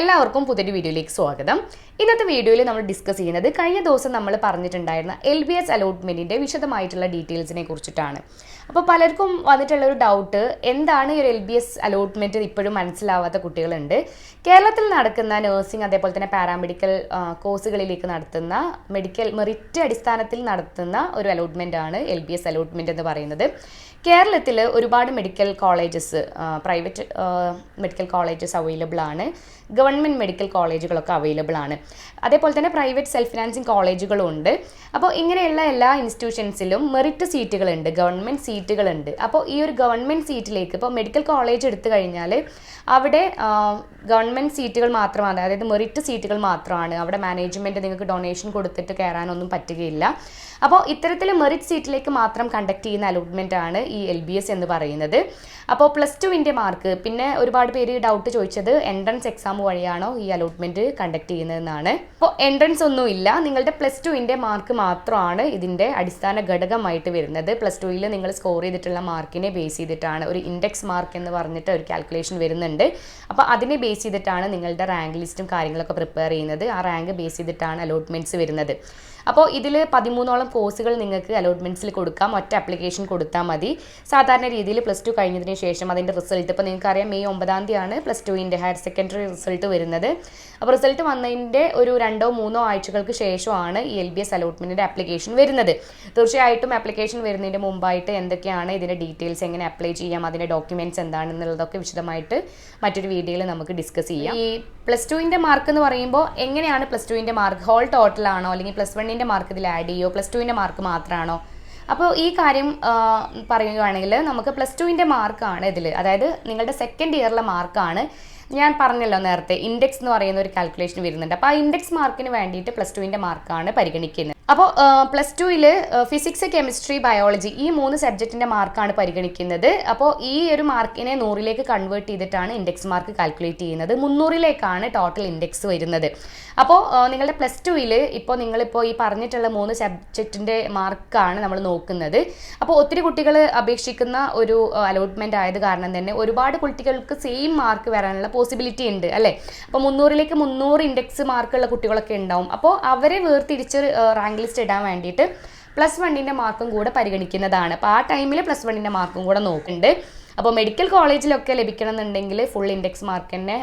എല്ലാവർക്കും പുതിയൊരു വീഡിയോയിലേക്ക് സ്വാഗതം. ഇന്നത്തെ വീഡിയോയിൽ നമ്മൾ ഡിസ്കസ് ചെയ്യുന്നത് കഴിഞ്ഞ ദിവസം നമ്മൾ പറഞ്ഞിട്ടുണ്ടായിരുന്ന എൽ ബി എസ് അലോട്ട്മെന്റിന്റെ വിശദമായിട്ടുള്ള ഡീറ്റെയിൽസിനെ കുറിച്ചിട്ടാണ്. അപ്പോൾ പലർക്കും വന്നിട്ടുള്ള ഒരു ഡൗട്ട് എന്താണ് ഈ ഒരു എൽ ബി എസ് അലോട്ട്മെന്റ് ഇപ്പോഴും മനസ്സിലാവാത്ത കുട്ടികളുണ്ട്? കേരളത്തിൽ നടക്കുന്ന നഴ്സിംഗ് അതേപോലെ തന്നെ പാരാമെഡിക്കൽ കോഴ്സുകളിലേക്ക് നടത്തുന്ന മെഡിക്കൽ മെറിറ്റ് അടിസ്ഥാനത്തിൽ നടത്തുന്ന ഒരു അലോട്ട്മെന്റ് ആണ് എൽ ബി എസ് അലോട്ട്മെന്റ് എന്ന് പറയുന്നത്. കേരളത്തിൽ ഒരുപാട് medical colleges private medical colleges available ആണ്. ഗവൺമെന്റ് മെഡിക്കൽ കോളേജുകളൊക്കെ അവൈലബിൾ ആണ്. അതേപോലെ തന്നെ പ്രൈവറ്റ് സെൽഫ് ഫിനാൻസിങ് കോളേജുകളും ഉണ്ട് അപ്പോൾ ഇങ്ങനെയുള്ള എല്ലാ ഇൻസ്റ്റിറ്റ്യൂഷൻസിലും മെറിറ്റ് സീറ്റുകളുണ്ട് ഗവൺമെന്റ് സീറ്റുകളുണ്ട് അപ്പോൾ ഈ ഒരു ഗവൺമെന്റ് സീറ്റിലേക്ക് ഇപ്പോൾ മെഡിക്കൽ കോളേജ് എടുത്തു കഴിഞ്ഞാൽ അവിടെ ഗവൺമെന്റ് സീറ്റുകൾ മാത്രമാണ്. അതായത് മെറിറ്റ് സീറ്റുകൾ മാത്രമാണ്. അവിടെ മാനേജ്മെന്റ് നിങ്ങൾക്ക് ഡൊണേഷൻ കൊടുത്തിട്ട് കയറാനൊന്നും പറ്റുകയില്ല. അപ്പോൾ ഇത്തരത്തിൽ മെറിറ്റ് സീറ്റിലേക്ക് മാത്രം കണ്ടക്ട് ചെയ്യുന്ന അലോട്ട്മെന്റ് ആണ് ഈ എൽ ബി എസ് എന്ന് പറയുന്നത്. അപ്പോൾ പ്ലസ് ടുവിന്റെ മാർക്ക് പിന്നെ ഒരുപാട് പേര് ഡൗട്ട് ചോദിച്ചത് എൻട്രൻസ് എക്സാം വഴിയാണോ ഈ അലോട്ട്മെന്റ് കണ്ടക്ട് ചെയ്യുന്നതെന്നാണ്. അപ്പോൾ എൻട്രൻസ് ഒന്നും ഇല്ല. നിങ്ങളുടെ പ്ലസ് ടുവിന്റെ മാർക്ക് മാത്രമാണ് ഇതിന്റെ അടിസ്ഥാന ഘടകമായിട്ട് വരുന്നത്. പ്ലസ് ടുവിൽ നിങ്ങൾ സ്കോർ ചെയ്തിട്ടുള്ള മാർക്കിനെ ബേസ് ചെയ്തിട്ടാണ്. ഒരു ഇൻഡെക്സ് മാർക്ക് എന്ന് പറഞ്ഞിട്ട് ഒരു കാൽക്കുലേഷൻ വരുന്നുണ്ട്. അപ്പോൾ അതിനെ ബേസ് ചെയ്തിട്ടാണ് നിങ്ങളുടെ റാങ്ക് ലിസ്റ്റും കാര്യങ്ങളൊക്കെ പ്രിപ്പയർ ചെയ്യുന്നത്. ആ റാങ്ക് ബേസ് ചെയ്തിട്ടാണ് അലോട്ട്മെന്റ്സ് വരുന്നത്. അപ്പോൾ ഇതിൽ പതിമൂന്നോളം കോഴ്സുകൾ നിങ്ങൾക്ക് അലോട്ട്മെന്റ്സിൽ കൊടുക്കാം. ഒറ്റ ആപ്ലിക്കേഷൻ കൊടുത്താൽ മതി. സാധാരണ രീതിയിൽ പ്ലസ് ടു കഴിഞ്ഞതിന് ശേഷം അതിന്റെ റിസൾട്ട് ഇപ്പോൾ നിങ്ങൾക്കറിയാം മെയ് ഒമ്പതാം തീയതിയാണ് പ്ലസ് ടുവിന്റെ ഹയർ സെക്കൻഡറി റിസൾട്ട് വരുന്നത്. അപ്പോൾ റിസൾട്ട് വന്നതിന്റെ ഒരു രണ്ടോ മൂന്നോ ആഴ്ചകൾക്ക് ശേഷമാണ് ഈ എൽ ബി എസ് അലോട്ട്മെന്റിന്റെ ആപ്ലിക്കേഷൻ വരുന്നത്. തീർച്ചയായിട്ടും ആപ്ലിക്കേഷൻ വരുന്നതിന്റെ മുമ്പായിട്ട് എന്തൊക്കെയാണ് ഇതിന്റെ ഡീറ്റെയിൽസ് എങ്ങനെ അപ്ലൈ ചെയ്യാം അതിന്റെ ഡോക്യുമെന്റ്സ് എന്താണെന്നുള്ളതൊക്കെ വിശദമായിട്ട് മറ്റൊരു വീഡിയോയിൽ നമുക്ക് ഡിസ്കസ് ചെയ്യാം. ഈ പ്ലസ് ടുവിന്റെ മാർക്ക് എന്ന് പറയുമ്പോൾ എങ്ങനെയാണ് പ്ലസ് ടുവിന്റെ മാർക്ക് ഹോൾ ടോട്ടലാണോ അല്ലെങ്കിൽ പ്ലസ് വണ്ണിന്റെ മാർക്ക് ഇതിൽ ആഡ് ചെയ്യുമോ പ്ലസ് ടുവിന്റെ മാർക്ക് മാത്രമാണോ അപ്പോൾ ഈ കാര്യം പറയുകയാണെങ്കിൽ നമുക്ക് പ്ലസ് ടുവിന്റെ മാർക്കാണ് ഇതിൽ അതായത് നിങ്ങളുടെ സെക്കൻഡ് ഇയറിലെ മാർക്കാണ് ഞാൻ പറഞ്ഞല്ലോ നേരത്തെ ഇൻഡെക്സ് എന്ന് പറയുന്ന ഒരു കാൽക്കുലേഷൻ വരുന്നുണ്ട്. അപ്പോൾ ആ ഇൻഡെക്സ് മാർക്കിന് വേണ്ടിയിട്ട് പ്ലസ് ടുവിന്റെ മാർക്കാണ് പരിഗണിക്കുന്നത്. അപ്പോൾ പ്ലസ് ടുവിൽ ഫിസിക്സ് കെമിസ്ട്രി ബയോളജി ഈ മൂന്ന് സബ്ജക്റ്റിന്റെ മാർക്കാണ് പരിഗണിക്കുന്നത്. അപ്പോൾ ഈ ഒരു മാർക്കിനെ നൂറിലേക്ക് കൺവേർട്ട് ചെയ്തിട്ടാണ് ഇൻഡെക്സ് മാർക്ക് കാൽക്കുലേറ്റ് ചെയ്യുന്നത്. മുന്നൂറിലേക്കാണ് ടോട്ടൽ ഇൻഡെക്സ് വരുന്നത്. അപ്പോൾ നിങ്ങളുടെ പ്ലസ് ടുവിൽ ഇപ്പോൾ നിങ്ങളിപ്പോൾ ഈ പറഞ്ഞിട്ടുള്ള മൂന്ന് സബ്ജക്റ്റിന്റെ മാർക്കാണ് നമ്മൾ നോക്കുന്നത്. അപ്പോൾ ഒത്തിരി കുട്ടികൾ അപേക്ഷിക്കുന്ന ഒരു അലോട്ട്മെന്റ് ആയത് കാരണം തന്നെ ഒരുപാട് കുട്ടികൾക്ക് സെയിം മാർക്ക് വരാനുള്ള പോസിബിലിറ്റി ഉണ്ട് അല്ലേ? അപ്പോൾ മുന്നൂറിലേക്ക് മുന്നൂറ് ഇൻഡെക്സ് മാർക്കുള്ള കുട്ടികളൊക്കെ ഉണ്ടാവും. അപ്പോൾ അവരെ വേർതിരിച്ച് റാങ്ക് ലിസ്റ്റ് ഇടാൻ വേണ്ടിയിട്ട് പ്ലസ് വണ്ണിന്റെ മാർക്കും കൂടെ പരിഗണിക്കുന്നതാണ്. അപ്പോൾ ആ ടൈമിൽ പ്ലസ് വണ്ണിന്റെ മാർക്കും കൂടെ നോക്കുന്നുണ്ട്. അപ്പോൾ മെഡിക്കൽ കോളേജിലൊക്കെ ലഭിക്കണമെന്നുണ്ടെങ്കിൽ ഫുൾ ഇൻഡെക്സ് മാർക്ക് തന്നെ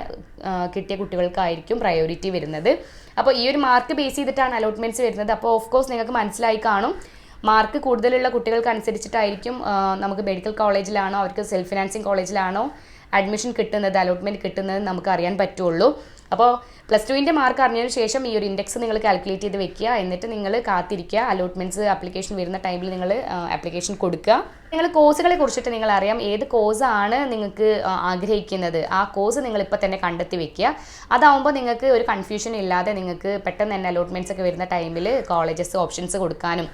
കിട്ടിയ കുട്ടികൾക്കായിരിക്കും പ്രയോറിറ്റി വരുന്നത്. അപ്പോൾ ഈ ഒരു മാർക്ക് ബേസ് ചെയ്തിട്ടാണ് അലോട്ട്മെന്റ്സ് വരുന്നത്. അപ്പോൾ ഓഫ് കോഴ്സ് നിങ്ങൾക്ക് മനസ്സിലായി കാണും. മാർക്ക് കൂടുതലുള്ള കുട്ടികൾക്ക് അനുസരിച്ചിട്ടായിരിക്കും നമുക്ക് മെഡിക്കൽ കോളേജിലാണോ അവർക്ക് സെൽഫ് ഫിനാൻസിങ് കോളേജിലാണോ അഡ്മിഷൻ കിട്ടുന്നത് അലോട്ട്മെന്റ് കിട്ടുന്നത് നമുക്ക് അറിയാൻ പറ്റുള്ളൂ. അപ്പോൾ പ്ലസ് ടുവിന്റെ മാർക്ക് അറിഞ്ഞതിന് ശേഷം ഈ ഒരു ഇൻഡെക്സ് നിങ്ങൾ കാൽക്കുലേറ്റ് ചെയ്ത് വെക്കുക. എന്നിട്ട് നിങ്ങൾ കാത്തിരിക്കുക. അലോട്ട്മെന്റ്സ് ആപ്ലിക്കേഷൻ വരുന്ന ടൈമിൽ നിങ്ങൾ ആപ്ലിക്കേഷൻ കൊടുക്കുക. നിങ്ങൾ കോഴ്സുകളെ കുറിച്ചിട്ട് നിങ്ങൾ അറിയാം ഏത് കോഴ്സാണ് നിങ്ങൾക്ക് ആഗ്രഹിക്കുന്നത്. ആ കോഴ്സ് നിങ്ങൾ ഇപ്പോൾ തന്നെ കണ്ടെത്തി വെക്കുക. അതാവുമ്പോൾ നിങ്ങൾക്ക് ഒരു കൺഫ്യൂഷൻ ഇല്ലാതെ നിങ്ങൾക്ക് പെട്ടെന്ന് തന്നെ അലോട്ട്മെന്റ്സ് ഒക്കെ വരുന്ന ടൈമിൽ കോളേജസ് ഓപ്ഷൻസ് കൊടുക്കാനും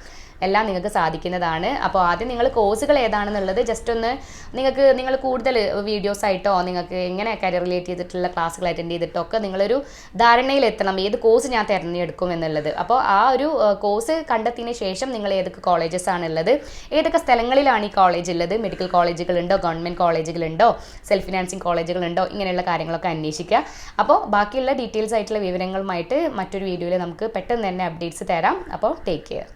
എല്ലാം നിങ്ങൾക്ക് സാധിക്കുന്നതാണ്. അപ്പോൾ ആദ്യം നിങ്ങൾ കോഴ്സുകൾ ഏതാണെന്നുള്ളത് ജസ്റ്റ് ഒന്ന് നിങ്ങൾക്ക് നിങ്ങൾ കൂടുതൽ വീഡിയോസ് ആയിട്ടോ നിങ്ങൾക്ക് എങ്ങനെ കരിയർ റിലേറ്റ് ചെയ്തിട്ടുള്ള ക്ലാസ്സുകൾ അറ്റൻഡ് ചെയ്തിട്ടോ ഒക്കെ നിങ്ങളൊരു ധാരണയിലെത്തണം ഏത് കോഴ്സ് ഞാൻ തിരഞ്ഞെടുക്കും എന്നുള്ളത്. അപ്പോൾ ആ ഒരു കോഴ്സ് കണ്ടെത്തിയതിന് ശേഷം നിങ്ങൾ ഏതൊക്കെ കോളേജസ് ആണുള്ളത് ഏതൊക്കെ സ്ഥലങ്ങളിലാണ് ഈ കോളേജ് ഉള്ളത് മെഡിക്കൽ കോളേജുകളുണ്ടോ ഗവൺമെന്റ് കോളേജുകളുണ്ടോ സെൽഫ് ഫിനാൻസിങ് കോളേജുകളുണ്ടോ ഇങ്ങനെയുള്ള കാര്യങ്ങളൊക്കെ അന്വേഷിക്കുക. അപ്പോൾ ബാക്കിയുള്ള ഡീറ്റെയിൽസ് ആയിട്ടുള്ള വിവരങ്ങളുമായിട്ട് മറ്റൊരു വീഡിയോയിൽ നമുക്ക് പെട്ടെന്ന് തന്നെ അപ്ഡേറ്റ്സ് തരാം. അപ്പോൾ ടേക്ക് കെയർ